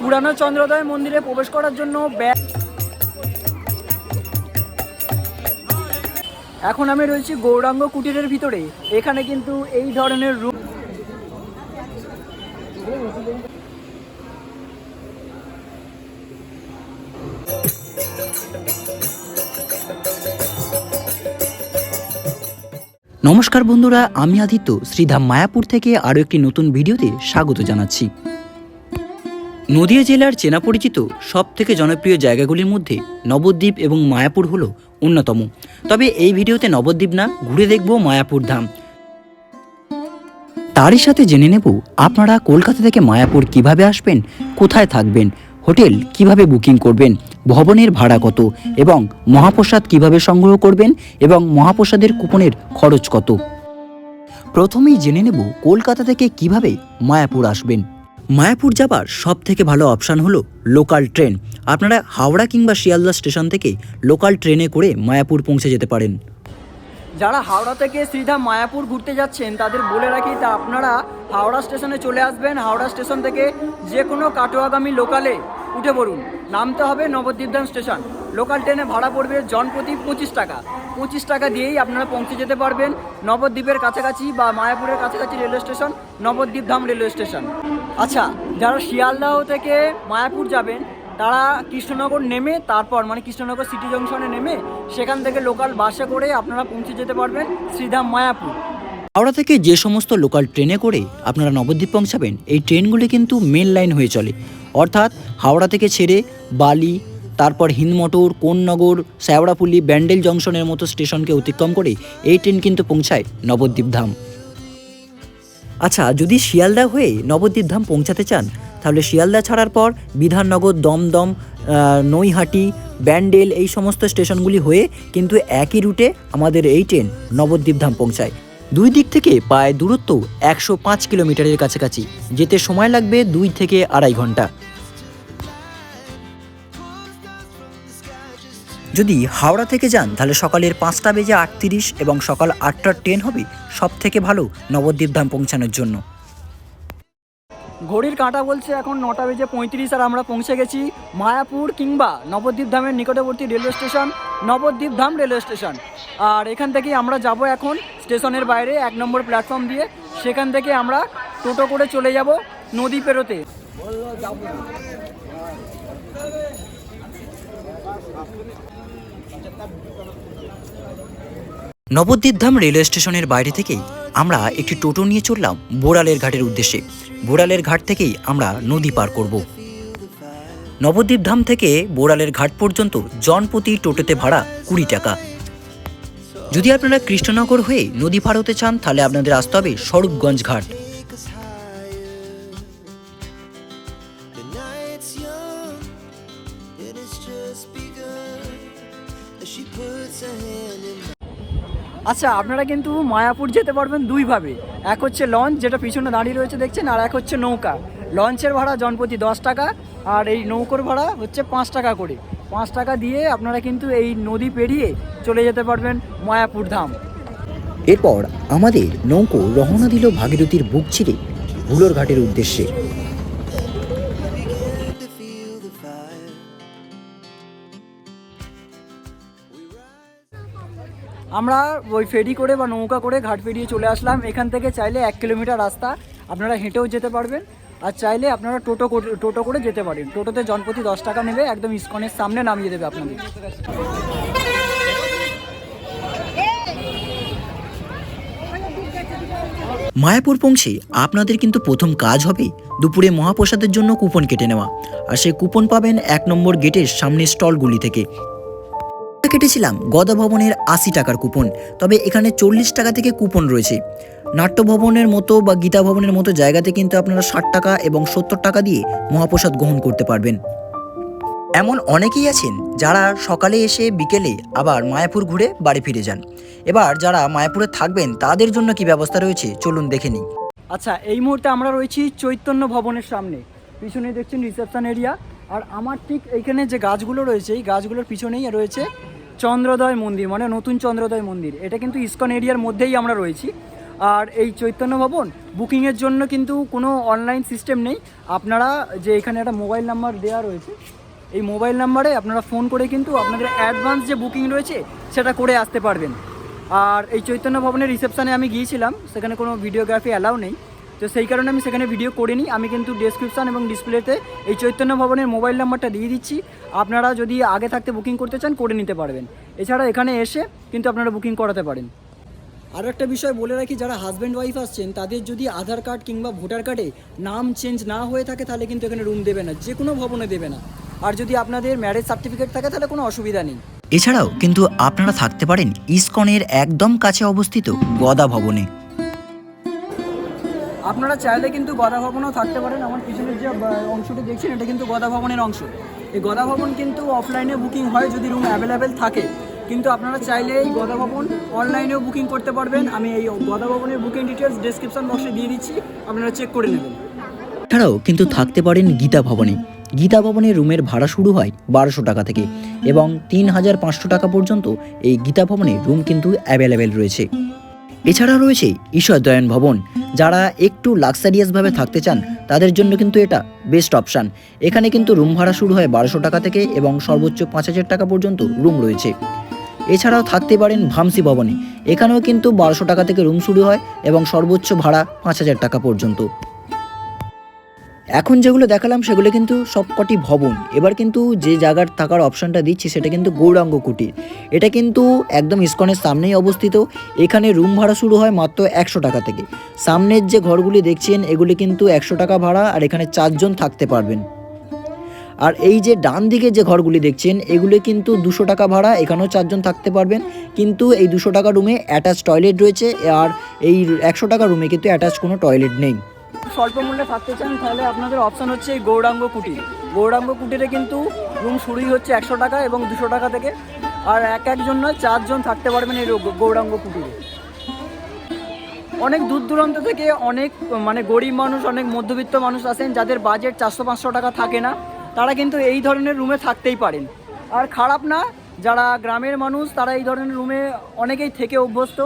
পুরানো চন্দ্রোদয় মন্দিরে প্রবেশ করার জন্য এখন আমি রয়েছি গৌরাঙ্গ কুটিরের ভিতরে। এখানে কিন্তু এই ধরনের রূপ নমস্কার বন্ধুরা, আমি আদিত্য। শ্রীধাম মায়াপুর থেকে আরও একটি নতুন ভিডিওতে স্বাগত জানাচ্ছি। নদিয়া জেলার চেনা পরিচিত সব থেকে জনপ্রিয় জায়গাগুলির মধ্যে নবদ্বীপ এবং মায়াপুর হল অন্যতম। তবে এই ভিডিওতে নবদ্বীপ না, ঘুরে দেখব মায়াপুর ধাম। তারই সাথে জেনে নেব আপনারা কলকাতা থেকে মায়াপুর কীভাবে আসবেন, কোথায় থাকবেন, হোটেল কীভাবে বুকিং করবেন, ভবনের ভাড়া কত এবং মহাপ্রসাদ কীভাবে সংগ্রহ করবেন এবং মহাপ্রসাদের কুপনের খরচ কত। প্রথমেই জেনে নেব কলকাতা থেকে কীভাবে মায়াপুর আসবেন। মায়াপুর যাবার সব থেকে ভালো অপশান হলো লোকাল ট্রেন আপনারা হাওড়া কিংবা শিয়ালদা স্টেশন থেকে লোকাল ট্রেনে করে মায়াপুর পৌঁছে যেতে পারেন। যারা হাওড়া থেকে শ্রীধাম মায়াপুর ঘুরতে যাচ্ছেন, তাদের বলে রাখি তা আপনারা হাওড়া স্টেশনে চলে আসবেন। হাওড়া স্টেশন থেকে যে কোনো কাটোয়াগামী লোকালে উঠে পড়ুন। নামতে হবে নবদ্বীপধাম স্টেশন লোকাল ট্রেনে ভাড়া পড়বে জনপ্রতি পঁচিশ টাকা। পঁচিশ টাকা দিয়েই আপনারা পৌঁছে যেতে পারবেন নবদ্বীপের কাছাকাছি বা মায়াপুরের কাছাকাছি railway station Nabadwipdham railway station আচ্ছা যারা শিয়ালদাহ থেকে মায়াপুর যাবেন, তারা কৃষ্ণনগর নেমে, তারপর মানে কৃষ্ণনগর সিটি জংশনে নেমে, সেখান থেকে লোকাল বাসে করে আপনারা পৌঁছে যেতে পারবেন শ্রীধাম মায়াপুর। হাওড়া থেকে যে সমস্ত লোকাল ট্রেনে করে আপনারা নবদ্বীপ পৌঁছাবেন, এই ট্রেনগুলি কিন্তু মেন লাইন হয়ে চলে। অর্থাৎ হাওড়া থেকে ছেড়ে বালি, তারপর হিন্দমোটর, কোন্নগর, শ্যাওড়াপুলি, ব্যান্ডেল জংশনের মতো স্টেশনকে অতিক্রম করে এই ট্রেন কিন্তু পৌঁছায় নবদ্বীপ ধাম। আচ্ছা যদি শিয়ালদা হয়ে নবদ্বীপ ধাম পৌঁছাতে চান, তাহলে শিয়ালদা ছাড়ার পর বিধাননগর, দমদম নৈহাটি, ব্যান্ডেল এই সমস্ত স্টেশনগুলি হয়ে কিন্তু একই রুটে আমাদের এই ট্রেন নবদ্বীপ ধাম পৌঁছায়। দুই দিক থেকে প্রায় দূরত্ব একশো পাঁচ কিলোমিটারের কাছাকাছি, যেতে সময় লাগবে দুই থেকে আড়াই ঘণ্টা। যদি হাওড়া থেকে যান, তাহলে সকালের পাঁচটা বেজে আটত্রিশ এবং সকাল আটটার ট্রেন হবে সব থেকে ভালো নবদ্বীপ ধাম পৌঁছানোর জন্য। ঘড়ির কাঁটা বলছে এখন নটা বেজে পঁয়ত্রিশ আর আমরা পৌঁছে গেছি মায়াপুর কিংবা নবদ্বীপ ধামের নিকটবর্তী railway station Nabadwip Dham railway station. আর এখান থেকে আমরা যাব এখন স্টেশনের বাইরে এক নম্বর প্ল্যাটফর্ম দিয়ে। সেখান থেকে আমরা টোটো করে চলে যাব নদী পেরোতে। নবদ্বীপ ধাম রেলওয়ে স্টেশনের বাইরে থেকেই আমরা একটি টোটো নিয়ে চললাম বোড়ালের ঘাটের উদ্দেশ্যে। বোড়ালের ঘাট থেকেই আমরা নদী পার করব। নবদ্বীপধাম থেকে বোড়ালের ঘাট পর্যন্ত জনপ্রতি টোটোতে ভাড়া কুড়ি টাকা। যদি আপনারা কৃষ্ণনগর হয়ে নদী পার হতে চান, তাহলে আপনাদের আসতে হবে স্বরূপগঞ্জ ঘাট। আচ্ছা আপনারা কিন্তু মায়াপুর যেতে পারবেন দুইভাবে। এক হচ্ছে লঞ্চ, যেটা পিছনে দাঁড়িয়ে রয়েছে দেখছেন, আর এক হচ্ছে নৌকা। লঞ্চের ভাড়া জনপ্রতি দশ টাকা, আর এই নৌকোর ভাড়া হচ্ছে পাঁচ টাকা করে। পাঁচ টাকা দিয়ে আপনারা কিন্তু এই নদী পেরিয়ে চলে যেতে পারবেন মায়াপুর ধাম। এরপর আমাদের নৌকো রওনা দিল ভাগীরথীর বুক ছিঁড়ে ভুলোর ঘাটের উদ্দেশ্যে। আমরা ওই ফেরি করে বা নৌকা করে ঘাট পেরিয়ে চলে আসলাম। এখান থেকে চাইলে এক কিলোমিটার রাস্তা। আপনারা হেঁটেও যেতে পারবেন। আর চাইলে আপনারা টোটো টোটো করে যেতে পারেন। টোটোতে জনপ্রতি দশ টাকা নেবে, একদম ইস্কনের সামনে নামিয়ে দেবে আপনাদের। মায়াপুর পৌঁছে আপনাদের কিন্তু প্রথম কাজ হবে দুপুরে মহাপ্রসাদের জন্য কুপন কেটে নেওয়া। আর সেই কুপন পাবেন এক নম্বর গেটের সামনে স্টলগুলি থেকে। কেটেছিলাম গদা ভবনের আশি টাকার কুপন, তবে এখানে চল্লিশ টাকা থেকে কুপন রয়েছে। নাট্য ভবনের মতো বা গীতা ভবনের মতো জায়গাতে কিন্তু আপনারা ষাট টাকা এবং সত্তর টাকা দিয়ে মহাপ্রসাদ গ্রহণ করতে পারবেন। এমন অনেকেই আছেন যারা সকালে এসে বিকেলে আবার মায়াপুর ঘুরে বাড়ি ফিরে যান। এবার যারা মায়াপুরে থাকবেন, তাদের জন্য কি ব্যবস্থা রয়েছে চলুন দেখে নিই। আচ্ছা এই মুহূর্তে আমরা রয়েছি চৈতন্য ভবনের সামনে। পিছনে দেখছেন রিসেপশন এরিয়া। আর আমার ঠিক এইখানে যে গাছগুলো রয়েছে, এই গাছগুলোর পিছনেই রয়েছে চন্দ্রোদয় মন্দির মানে নতুন চন্দ্রোদয় মন্দির। এটা কিন্তু ইস্কন এরিয়ার মধ্যেই আমরা রয়েছি। আর এই চৈতন্য ভবন বুকিংয়ের জন্য কিন্তু কোনো অনলাইন সিস্টেম নেই। আপনারা যে এখানে একটা মোবাইল নাম্বার দেওয়া রয়েছে, এই মোবাইল নাম্বারে আপনারা ফোন করে কিন্তু আপনাদের অ্যাডভান্স যে বুকিং রয়েছে, সেটা করে আসতে পারবেন। আর এই চৈতন্য ভবনের রিসেপশানে আমি গিয়েছিলাম, সেখানে কোনো ভিডিওগ্রাফি অ্যালাউ নেই। তো সেই কারণে আমি সেখানে ভিডিও করিনি আমি কিন্তু ডেসক্রিপশন এবং ডিসপ্লেতে এই চৈতন্য ভবনের মোবাইল নাম্বারটা দিয়ে দিচ্ছি। আপনারা যদি আগে থাকতে বুকিং করতে চান, করে নিতে পারবেন। এছাড়া এখানে এসে কিন্তু আপনারা বুকিং করাতে পারেন। আরও একটা বিষয় বলে রাখি, যারা হাজব্যান্ড ওয়াইফ আসছেন, তাদের যদি আধার কার্ড কিংবা ভোটার কার্ডে নাম চেঞ্জ না হয়ে থাকে, তাহলে কিন্তু এখানে রুম দেবে না যে কোনো ভবনে দেবে না। আর যদি আপনাদের ম্যারেজ সার্টিফিকেট থাকে, তাহলে কোনো অসুবিধা নেই। এছাড়াও কিন্তু আপনারা থাকতে পারেন ইসকনের একদম কাছে অবস্থিত গদা ভবনে। আপনারা চাইলে কিন্তু গদা ভবনও থাকতে পারেন। আমার পিছনের যে অংশটি দেখছেন, এটা কিন্তু গদা ভবনের অংশ। এই গদা ভবন কিন্তু অফলাইনে বুকিং হয় যদি রুম অ্যাভেলেবেল থাকে। কিন্তু আপনারা চাইলে এই গদা ভবন অনলাইনেও বুকিং করতে পারবেন। আমি এই গদা ভবনের বুকিং ডিটেলস ডেসক্রিপশন বক্সে দিয়ে দিচ্ছি। আপনারা চেক করে নেবেন। এছাড়াও কিন্তু থাকতে পারেন গীতা ভবনে। গীতা ভবনের রুমের ভাড়া শুরু হয় বারোশো টাকা থেকে এবং তিন হাজার পাঁচশো টাকা পর্যন্ত এই গীতা ভবনে রুম কিন্তু অ্যাভেলেবেল রয়েছে। এছাড়া রয়েছে ঈশ্বরদয়ন ভবন। যারা একটু লাক্সারিয়াসভাবে থাকতে চান, তাদের জন্য কিন্তু এটা বেস্ট অপশান এখানে কিন্তু রুম ভাড়া শুরু হয় বারোশো টাকা থেকে এবং সর্বোচ্চ পাঁচ হাজার টাকা পর্যন্ত রুম রয়েছে। এছাড়াও থাকতে পারেন ভামসি ভবনে। এখানেও কিন্তু বারোশো টাকা থেকে রুম শুরু হয় এবং সর্বোচ্চ ভাড়া পাঁচ হাজার টাকা পর্যন্ত। এখন যেগুলো দেখালাম সেগুলো কিন্তু সবকটি ভবন। এবার কিন্তু যে জায়গার থাকার অপশনটা দিচ্ছি সেটা কিন্তু গৌরাঙ্গ কুটির। এটা কিন্তু একদম ইস্কনের সামনেই অবস্থিত। এখানে রুম ভাড়া শুরু হয় মাত্র একশো টাকা থেকে। সামনের যে ঘরগুলি দেখছেন, এগুলি কিন্তু একশো টাকা ভাড়া আর এখানে চারজন থাকতে পারবেন। আর এই যে ডান দিকে যে ঘরগুলি দেখছেন, এগুলি কিন্তু দুশো টাকা ভাড়া, এখানেও চারজন থাকতে পারবেন। কিন্তু এই দুশো টাকা রুমে অ্যাটাচ টয়লেট রয়েছে আর এই একশো টাকা রুমে কিন্তু অ্যাটাচ কোনো টয়লেট নেই। স্বল্প মূল্যে থাকতে চান, তাহলে আপনাদের অপশান হচ্ছে এই গৌরাঙ্গ কুটির। গৌরাঙ্গ কুটিরে কিন্তু রুম শুরুই হচ্ছে একশো টাকা এবং দুশো টাকা থেকে। আর এক একজন নয়, চারজন থাকতে পারবেন এই গৌরাঙ্গ কুটিরে। অনেক দূর দূরান্ত থেকে অনেক মানে গরিব মানুষ, অনেক মধ্যবিত্ত মানুষ আসেন, যাদের বাজেট চারশো পাঁচশো টাকা থাকে না, তারা কিন্তু এই ধরনের রুমে থাকতেই পারেন। আর খারাপ না, যারা গ্রামের মানুষ, তারা এই ধরনের রুমে অনেকেই থেকে অভ্যস্ত।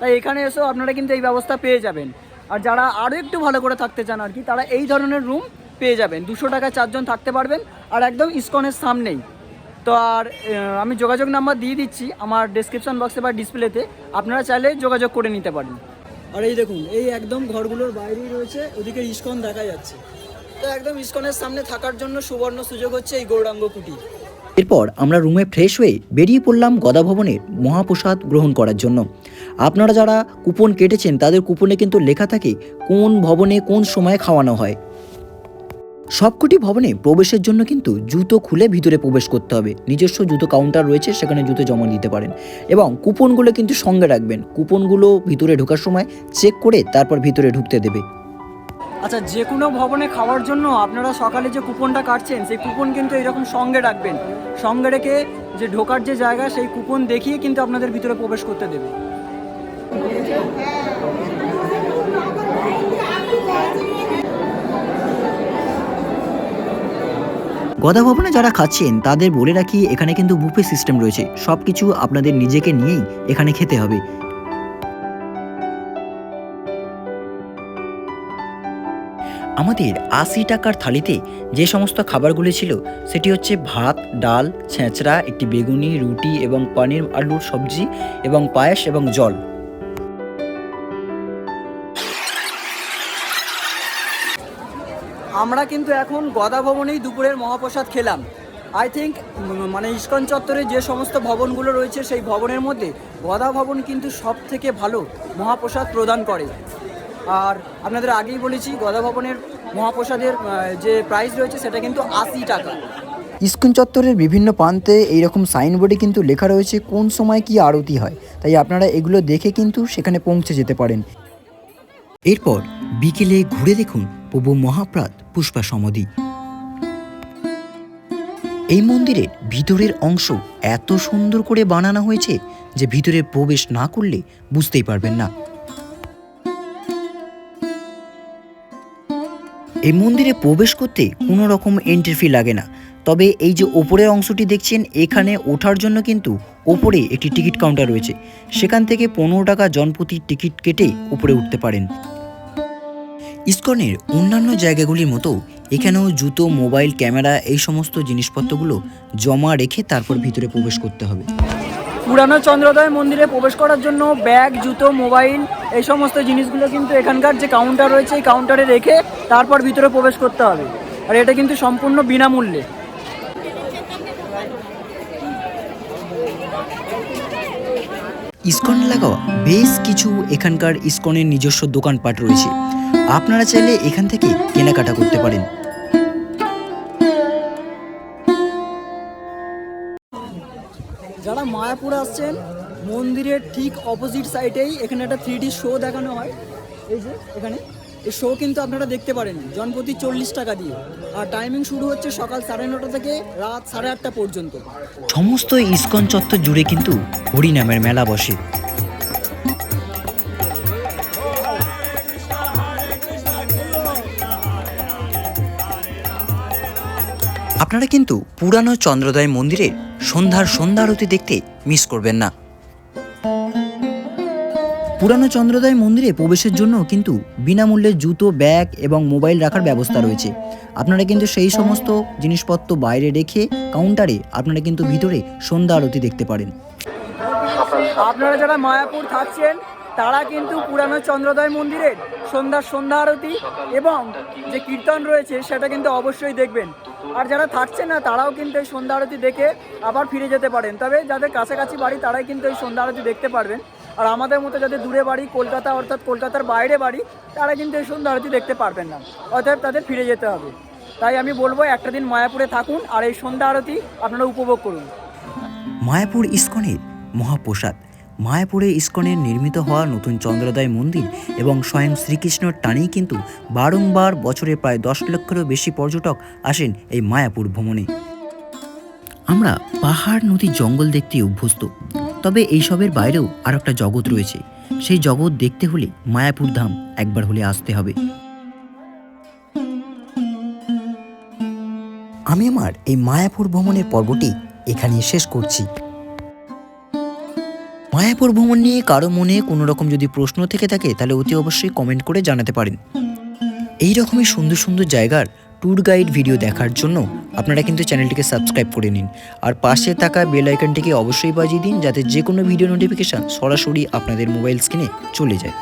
তাই এখানে এসেও আপনারা কিন্তু এই ব্যবস্থা পেয়ে যাবেন। আর যারা আরও একটু ভালো করে থাকতে চান আর কি, তারা এই ধরনের রুম পেয়ে যাবেন। দুশো টাকায় চারজন থাকতে পারবেন আর একদম ইস্কনের সামনেই। তো আর আমি যোগাযোগ নাম্বার দিয়ে দিচ্ছি আমার ডেসক্রিপশন বক্সে বা ডিসপ্লেতে আপনারা চাইলে যোগাযোগ করে নিতে পারেন। আর এই দেখুন, এই একদম ঘরগুলোর বাইরেই রয়েছে, ওদিকে ইস্কন দেখা যাচ্ছে। তো একদম ইস্কনের সামনে থাকার জন্য সুবর্ণ সুযোগ হচ্ছে এই গৌরাঙ্গ কুটির। এরপর আমরা রুমে ফ্রেশ হয়ে বেরিয়ে পড়লাম গদা ভবনের মহাপ্রসাদ গ্রহণ করার জন্য। আপনারা যারা কুপন কেটেছেন, তাদের কুপনে কিন্তু লেখা থাকে কোন ভবনে কোন সময়ে খাওয়ানো হয়। সবকটি ভবনে প্রবেশের জন্য কিন্তু জুতো খুলে ভিতরে প্রবেশ করতে হবে। নিজস্ব জুতো কাউন্টার রয়েছে, সেখানে জুতো জমা দিতে পারেন। এবং কুপনগুলো কিন্তু সঙ্গে রাখবেন। কুপনগুলো ভিতরে ঢোকার সময় চেক করে তারপর ভিতরে ঢুকতে দেবে। আচ্ছা যে কোনো ভবনে খাওয়ার জন্য আপনারা সকালে যে কুপনটা কাটছেন, সেই কুপন কিন্তু এরকম সঙ্গে রাখবেন। সঙ্গে রেখে যে ঢোকার যে জায়গা, সেই কুপন দেখিয়ে কিন্তু আপনাদের ভিতরে প্রবেশ করতে দেবে। গদা ভবনে যারা খাচ্ছেন, তাদের বলে রাখি, এখানে কিন্তু বুফে সিস্টেম রয়েছে। সব কিছু আপনাদের নিজেকে নিয়েই এখানে খেতে হবে। আমাদের আশি টাকার থালিতে যে সমস্ত খাবারগুলি ছিল, সেটি হচ্ছে ভাত, ডাল, ছেঁচড়া, একটি বেগুনি, রুটি এবং পনির, আলুর সবজি এবং পায়েস এবং জল। আমরা কিন্তু এখন গদা ভবনেই দুপুরের মহাপ্রসাদ খেলাম। আই থিঙ্ক মানে ইস্কন চত্বরে যে সমস্ত ভবনগুলো রয়েছে, সেই ভবনের মধ্যে গদা ভবন কিন্তু সব থেকে ভালো মহাপ্রসাদ প্রদান করে। আর আপনাদের আগেই বলেছি, গদা ভবনের মহাপ্রসাদের যে প্রাইস রয়েছে সেটা কিন্তু আশি টাকা। ইস্কন চত্বরের বিভিন্ন প্রান্তে এইরকম সাইনবোর্ডে কিন্তু লেখা রয়েছে কোন সময় কি আরতি হয়। তাই আপনারা এগুলো দেখে কিন্তু সেখানে পৌঁছে যেতে পারেন। এরপর বিকেলে ঘুরে দেখুন প্রভু মহাপ্রাত পুষ্পা সমাধি। এই মন্দিরের ভিতরের অংশ এত সুন্দর করে বানানো হয়েছে যে ভিতরে প্রবেশ না করলে বুঝতেই পারবেন না। এই মন্দিরে প্রবেশ করতে কোনো রকম এন্ট্রি ফি লাগে না। তবে এই যে ওপরের অংশটি দেখছেন, এখানে ওঠার জন্য কিন্তু ওপরে একটি টিকিট কাউন্টার রয়েছে। সেখান থেকে পনেরো টাকা জনপ্রতি টিকিট কেটে উপরে উঠতে পারেন। ইস্কনের অন্যান্য জায়গাগুলির মতো এখানেও জুতো, মোবাইল, ক্যামেরা এই সমস্ত জিনিসপত্রগুলো জমা রেখে তারপর ভিতরে প্রবেশ করতে হবে। পুরানো চন্দ্রোদয় মন্দিরে প্রবেশ করার জন্য ব্যাগ, জুতো, মোবাইল, এই সমস্ত জিনিসগুলো কিন্তু এখানকার যে কাউন্টার রয়েছে, এই কাউন্টারে রেখে তারপর ভিতরে প্রবেশ করতে হবে। আর এটা কিন্তু সম্পূর্ণ বিনামূল্যে। ইস্কন লাগাওয়া বেশ কিছু এখানকার ইস্কনের নিজস্ব দোকানপাট রয়েছে। আপনারা চাইলে এখান থেকে কেনাকাটা করতে পারেন। মায়াপুর আসছেন। মন্দিরের ঠিক অপোজিট সাইডেই এখানে একটা থ্রি শো দেখানো হয়। এই যে, এখানে। এই শো কিন্তু আপনারা দেখতে পারেন। জনপ্রতি চল্লিশ টাকা দিয়ে। আর টাইমিং শুরু হচ্ছে সকাল সাড়ে নটা থেকে রাত সাড়ে আটটা পর্যন্ত। সমস্ত ইস্কন চত্বর জুড়ে কিন্তু হরিনামের মেলা বসে। আপনারা কিন্তু পুরানো চন্দ্রোদয় মন্দিরের সন্ধ্যার সন্ধ্যা আরতি দেখতে মিস করবেন না। পুরানো চন্দ্রোদয় মন্দিরে প্রবেশের জন্য কিন্তু বিনামূল্যে জুতো, ব্যাগ এবং মোবাইল রাখার ব্যবস্থা রয়েছে। আপনারা কিন্তু সেই সমস্ত জিনিসপত্র বাইরে রেখে কাউন্টারে আপনারা কিন্তু ভিতরে সন্ধ্যা আরতি দেখতে পারেন। আপনারা যারা মায়াপুর থাকছেন, তারা কিন্তু পুরানো চন্দ্রোদয় মন্দিরের সন্ধ্যার সন্ধ্যা আরতি এবং যে কীর্তন রয়েছে, সেটা কিন্তু অবশ্যই দেখবেন। আর যারা থাকছেন না, তারাও কিন্তু এই সন্ধ্যা আরতি দেখে আবার ফিরে যেতে পারেন। তবে যাদের কাছাকাছি বাড়ি, তারাই কিন্তু এই সন্ধ্যা আরতি দেখতে পারবেন। আর আমাদের মতো যাদের দূরে বাড়ি, কলকাতা অর্থাৎ কলকাতার বাইরে বাড়ি, তারা কিন্তু এই সন্ধ্যা আরতি দেখতে পারবেন না। অতএব তাদের ফিরে যেতে হবে। তাই আমি বলব, একটা দিন মায়াপুরে থাকুন আর এই সন্ধ্যা আরতি আপনারা উপভোগ করুন। মায়াপুর ইস্কনের মহাপ্রসাদ। মায়াপুরে ইস্কনের নির্মিত হওয়া নতুন চন্দ্রোদয় মন্দির এবং স্বয়ং শ্রীকৃষ্ণর টানেই কিন্তু বারংবার বছরে প্রায় দশ লক্ষেরও বেশি পর্যটক আসেন এই মায়াপুর ভ্রমণে। আমরা পাহাড়, নদী, জঙ্গল দেখতে অভ্যস্ত। তবে এইসবের বাইরেও আর একটা জগৎ রয়েছে। সেই জগৎ দেখতে হলে মায়াপুর ধাম একবার হলে আসতে হবে। আমি আমার এই মায়াপুর ভ্রমণের পর্বটি এখানেই শেষ করছি। মায়াপুর ভ্রমণ নিয়ে কারও মনে কোনো রকম যদি প্রশ্ন থেকে থাকে, তাহলে অতি অবশ্যই কমেন্ট করে জানাতে পারেন। এই রকমই সুন্দর সুন্দর জায়গার ট্যুর গাইড ভিডিও দেখার জন্য আপনারা কিন্তু চ্যানেলটিকে সাবস্ক্রাইব করে নিন। আর পাশে থাকা বেল আইকনটিকে অবশ্যই বাজিয়ে দিন, যাতে যে কোনো ভিডিও নোটিফিকেশান সরাসরি আপনাদের মোবাইল স্ক্রিনে চলে যায়।